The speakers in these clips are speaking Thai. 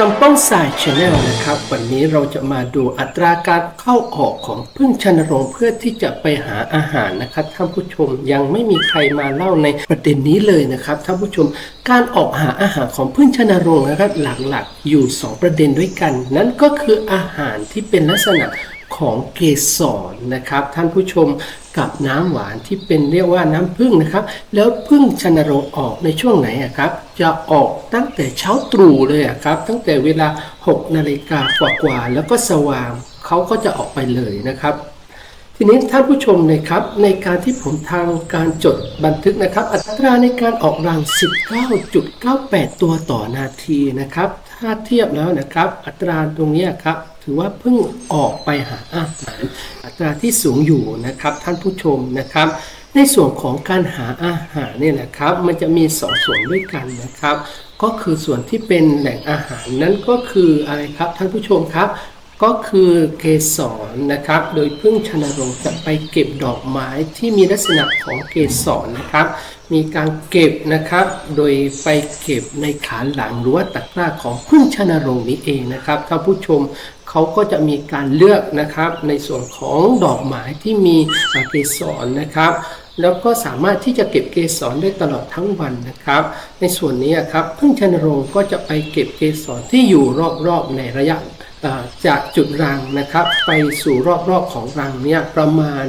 กำป้องสายชาแนลนะครับ วันนี้เราจะมาดูอัตราการเข้าออกของพึ่งชนรงเพื่อที่จะไปหาอาหารนะครับท่านผู้ชมยังไม่มีใครมาเล่าในประเด็นนี้เลยนะครับท่านผู้ชมการออกหาอาหารของพึ่งชนรงนะครับหลักๆ อยู่ 2 ประเด็นด้วยกัน นั่นก็คืออาหารที่เป็นลักษณะ ของเกสรนะครับ ท่านผู้ชมกับน้ำหวานที่เป็นเรียกว่าน้ำพึ่งนะครับ แล้วพึ่งชนรงออกในช่วงไหนครับ จะออกตั้งแต่เช้าตรู่เลยครับ ตั้งแต่เวลา 6 นาฬิกากว่าๆแล้วก็สว่างเขาก็จะออกไปเลยนะครับ ทีนี้ท่านผู้ชมนะครับในการที่ผมทางการจดบันทึกนะครับ อัตราในการออกรัง19.98 ตัวต่อนาทีนะครับ ถ้าเทียบแล้วนะครับ อัตราตรงนี้ครับถือว่าเพิ่งออกไปหาอาหาร อัตราที่สูงอยู่นะครับ ท่านผู้ชมนะครับ ในส่วนของการหาอาหารเนี่ยนะครับ มันจะมีสองส่วนด้วยกันนะครับ ก็คือส่วนที่เป็นแหล่งอาหารนั้นก็คืออะไรครับท่านผู้ชมครับ ก็คือเกสรนะครับ โดยพึ่งชนรงค์จะไปเก็บดอกไม้ที่มีลักษณะของเกสรนะครับ มีการเก็บนะครับ โดยไปเก็บในขาหลังหรือว่าตะกร้าของพึ่งชนรงค์นี้เองนะครับท่านผู้ชมเขาก็จะมีการเลือกนะครับ ในส่วนของดอกไม้ที่มีเกสรนะครับแล้วก็สามารถที่จะเก็บเกสรได้ตลอดทั้งวันนะครับ ในส่วนนี้ครับพึ่งชนรงค์ก็จะไปเก็บเกสรที่อยู่รอบๆในระยะ จากจุดรังนะครับไปสู่รอบๆของรังเนี่ยประมาณ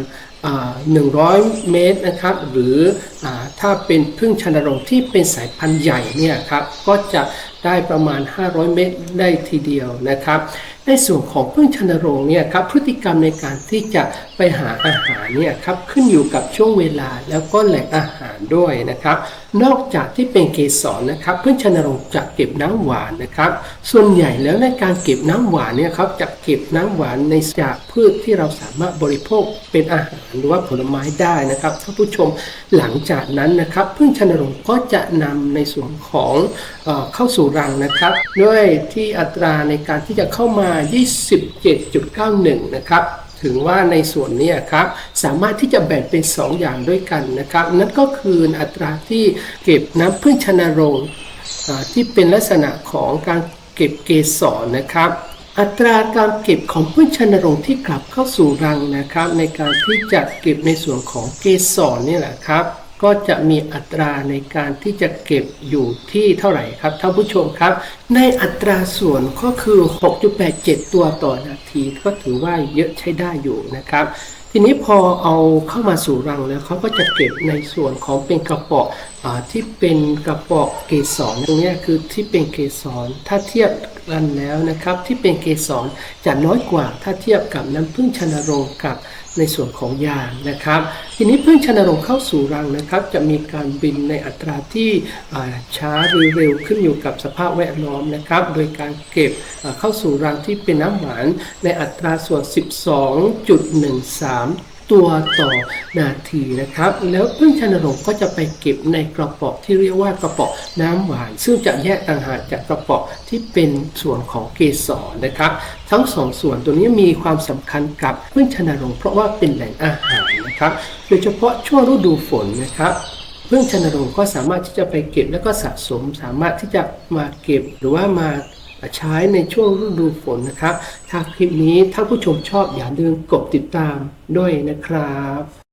100 เมตรนะครับหรืออถ้าเป็นพึ่งชนรงที่เป็นสายพันธุ์ใหญ่เนี่ยครับก็จะได้ประมาณ 500 เมตรได้ทีเดียวนะครับ ในส่วนของพึ่งชนโรงเนี่ยครับพฤติกรรมในการที่จะไปหาอาหารเนี่ยครับขึ้นอยู่กับช่วงเวลาแล้วก็แหล่งอาหารด้วยนะครับ นอกจากที่เป็นเกสรนะครับพึ่งชนโรงจะเก็บน้ำหวานนะครับ ส่วนใหญ่แล้วในการเก็บน้ำหวานเนี่ยครับจะเก็บน้ำหวานในจากพืชที่เราสามารถบริโภคเป็นอาหารหรือว่าผลไม้ได้นะครับท่านผู้ชมหลังจากนั้นนะครับพึ่งชนโรงก็จะนำในส่วนของเออเข้าสู่รังนะครับ ด้วยที่อัตราในการที่จะเข้ามา27.91 นะครับ ถึงว่าในส่วนนี้ครับสามารถที่จะแบ่งเป็น 2 อย่างด้วยกันนะครับ นั่นก็คืออัตราที่เก็บน้ำพึ่งชนรงค์ที่เป็นลักษณะของการเก็บเกสรนะครับอัตราการเก็บของพืชชนรงค์ที่กลับเข้าสู่รังนะครับ ในการที่จะเก็บในส่วนของเกสรนี่แหละครับ ก็จะมีอัตราในการที่จะเก็บอยู่ที่เท่าไหร่ครับท่านผู้ชมครับ ในอัตราส่วนก็คือ 6.87 ตัวต่อนาที ก็ถือว่าเยอะใช้ได้อยู่นะครับทีนี้พอเอาเข้ามาสู่รังแล้วเขาก็จะเก็บในส่วนของเป็นกระป๋ออที่เป็นกระป๋อเกสรตรงนี้คือที่เป็นเกสรถ้าเทียบกันแล้วนะครับ ที่เป็นเกสรจะน้อยกว่าถ้าเทียบกับน้ำผึ้งชนโรงกับในส่วนของยางนะครับ ทีนี้พึ่งชนโรงเข้าสู่รังนะครับ จะมีการบินในอัตราที่ช้าหรือเร็วขึ้นอยู่กับสภาพแวดล้อมนะครับ โดยการเก็บเข้าสู่รังที่เป็นน้ำหวานในอัตราส่วน 12.13ตัวต่อนาทีนะครับ แล้วพึ่งชนรงก็จะไปเก็บในกระป๋อที่เรียกว่ากระป๋อน้ำหวาน ซึ่งจะแยกต่างหากจากกระป๋อที่เป็นส่วนของเกสรนะครับ ทั้งสองส่วนตัวนี้มีความสำคัญกับพึ่งชนรงเพราะว่าเป็นแหล่งอาหารนะครับ โดยเฉพาะช่วงฤดูฝนนะครับพึ่งชนรงก็สามารถที่จะไปเก็บแล้วก็สะสมสามารถที่จะมาเก็บหรือว่ามา ใช้ในช่วงฤดูฝนนะครับ ถ้าคลิปนี้ท่านผู้ชมชอบอย่าลืมกดติดตามด้วยนะครับ